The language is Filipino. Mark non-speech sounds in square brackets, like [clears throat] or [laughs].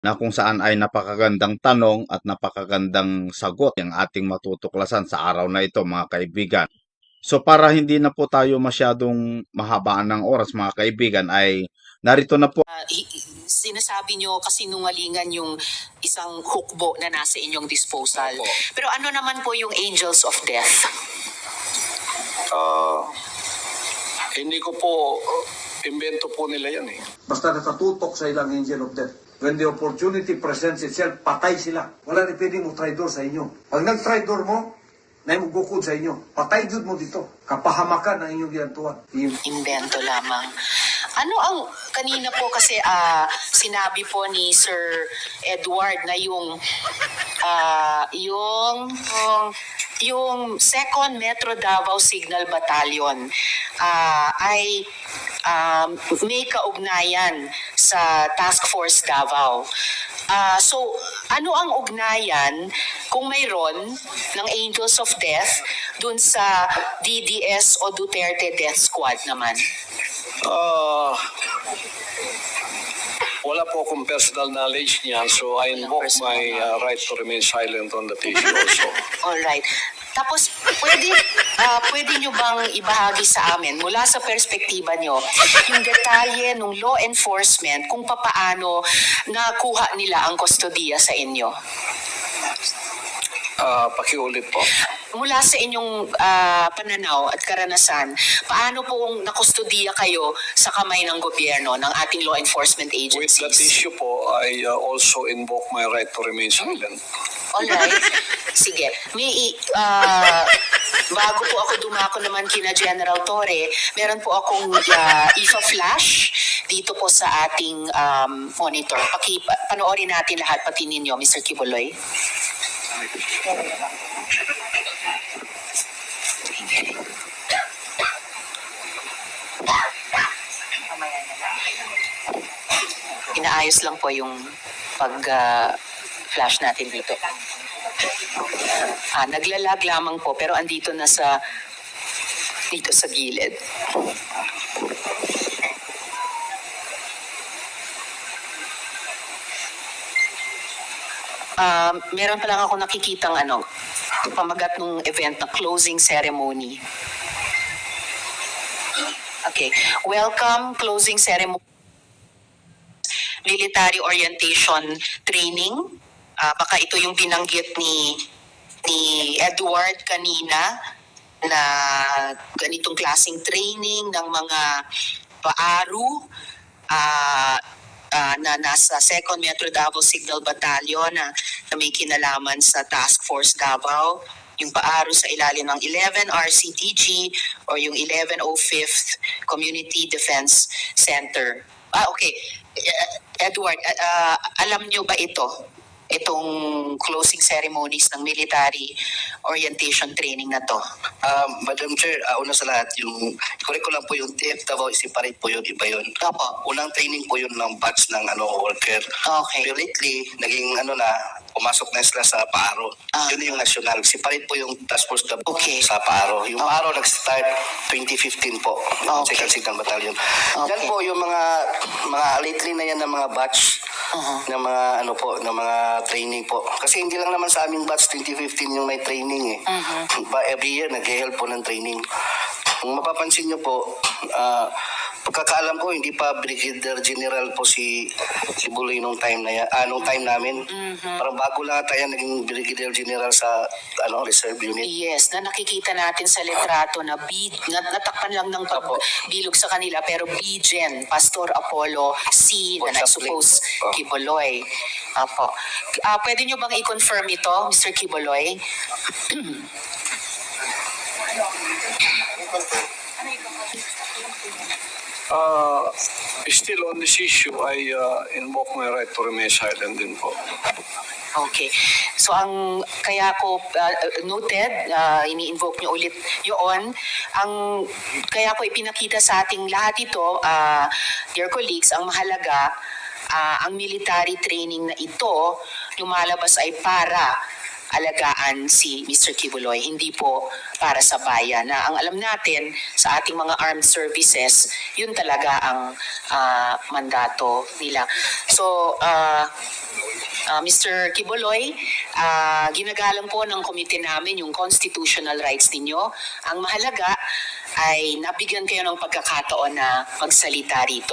na kung saan ay napakagandang tanong at napakagandang sagot ang ating matutuklasan sa araw na ito mga kaibigan. So para hindi na po tayo masyadong mahabaan ng oras mga kaibigan ay narito na po hi- sinasabi nyo kasinungalingan yung isang hukbo na nasa inyong disposal. Opo. Pero ano naman po yung angels of death? Ah, hindi ko po, invento po nila yan eh. Basta nakatutok sa ilang angel of death. When the opportunity presents itself, patay sila. Wala rin pwede mo traidor sa inyo. Pag nag-traidor mo, na gukod sa inyo. Patay jud mo dito. Kapahamakan ang inyong ginatuan. Invento lamang. Ano ang kanina po kasi ah, sinabi po ni Sir Edward na yung ah, yung yung yung Second Metro Davao Signal Battalion ah, ay um, may kaugnayan sa Task Force Davao. Ah, so, ano ang ugnayan kung mayroon ng Angels of Death dun sa DDS o Duterte Death Squad naman? Ah, wala po akong personal knowledge niyan, so I invoke my uh, right to remain silent on that issue also. [laughs] Alright. Tapos, pwede, ah, pwede nyo bang ibahagi sa amin, mula sa perspektiba nyo, yung detalye ng law enforcement kung papaano nakuha nila ang kustodiya sa inyo? Ah, pakiulit po. Mula sa inyong ah, pananaw at karanasan, paano pong nakustodiya kayo sa kamay ng gobyerno, ng ating law enforcement With that agencies? issue po, I uh, also invoke my right to remain silent. Alright. Sige. May, i- ah, bago po ako dumako naman kina General Torre, meron po akong ah, IFA flash dito po sa ating um, monitor. Paki, pa- panoorin natin lahat, pati ninyo, Mr. Kibuloy. Inaayos lang po yung pag ah, flash natin dito. Ah, naglalag lamang po pero andito na sa dito sa gilid. Ah, meron pa lang ako nakikitang ano, pamagat ng event na closing ceremony. Okay. Welcome closing ceremony military orientation training. Ah, baka ito yung binanggit ni ni Edward kanina na ganitong klaseng training ng mga paaru ah, ah, na nasa 2nd Metro Davao Signal Battalion na, na may kinalaman sa Task Force Davao yung paaro sa ilalim ng 11 RCDG or yung 1105th Community Defense Center. Ah, okay. Eh, Edward, ah, alam nyo ba ito? Itong closing ceremonies ng military orientation training na to. Um, Madam Chair, uh, una sa lahat, yung curriculum po yung TF Davao, separate po yun, iba yun. Opo. Unang training po yun ng batch ng ano, worker. Okay. Pero lately, naging ano na, pumasok na sila sa Paaro. Ah. Yun yung national. Separate po yung task force Davao Okay. sa Paaro. Yung Okay. Paaro nag-start 2015 po. Okay. Second Signal Battalion. Okay. Yan po yung mga mga lately na yan ng mga batch Uh-huh. ng mga ano po, ng mga training po. Kasi hindi lang naman sa aming batch 2015 yung may training eh. Uh-huh. Every year nag-help po ng training. Kung mapapansin nyo po, ah, pagkakaalam ko, hindi pa Brigadier General po si si Buloy nung time na yan, ah, nung time namin. Parang bago lang tayo naging Brigadier General sa ano reserve unit. Yes, na nakikita natin sa litrato na B, na, natakpan lang ng Apo. bilog sa kanila pero B-Gen, Pastor Apollo C, na Opo, nag-suppose Opo. Kiboloy. Apo. Ah, pwede nyo bang i-confirm ito, Mr. Kiboloy? [clears throat] Uh, still on this issue, I uh, invoke my right to remain silent din po. Okay. So ang kaya ko uh, noted, uh, ini-invoke niyo ulit yun, ang kaya ko ipinakita sa ating lahat ito, uh, dear colleagues, ang mahalaga, uh, ang military training na ito, lumalabas ay para alagaan si Mr. Kibuloy, hindi po para sa bayan. Na ang alam natin sa ating mga armed services, yun talaga ang ah, mandato nila. So, ah, ah, Mr. Kibuloy, ah, ginagalang po ng komite namin yung constitutional rights ninyo. Ang mahalaga ay nabigyan kayo ng pagkakataon na magsalita rito.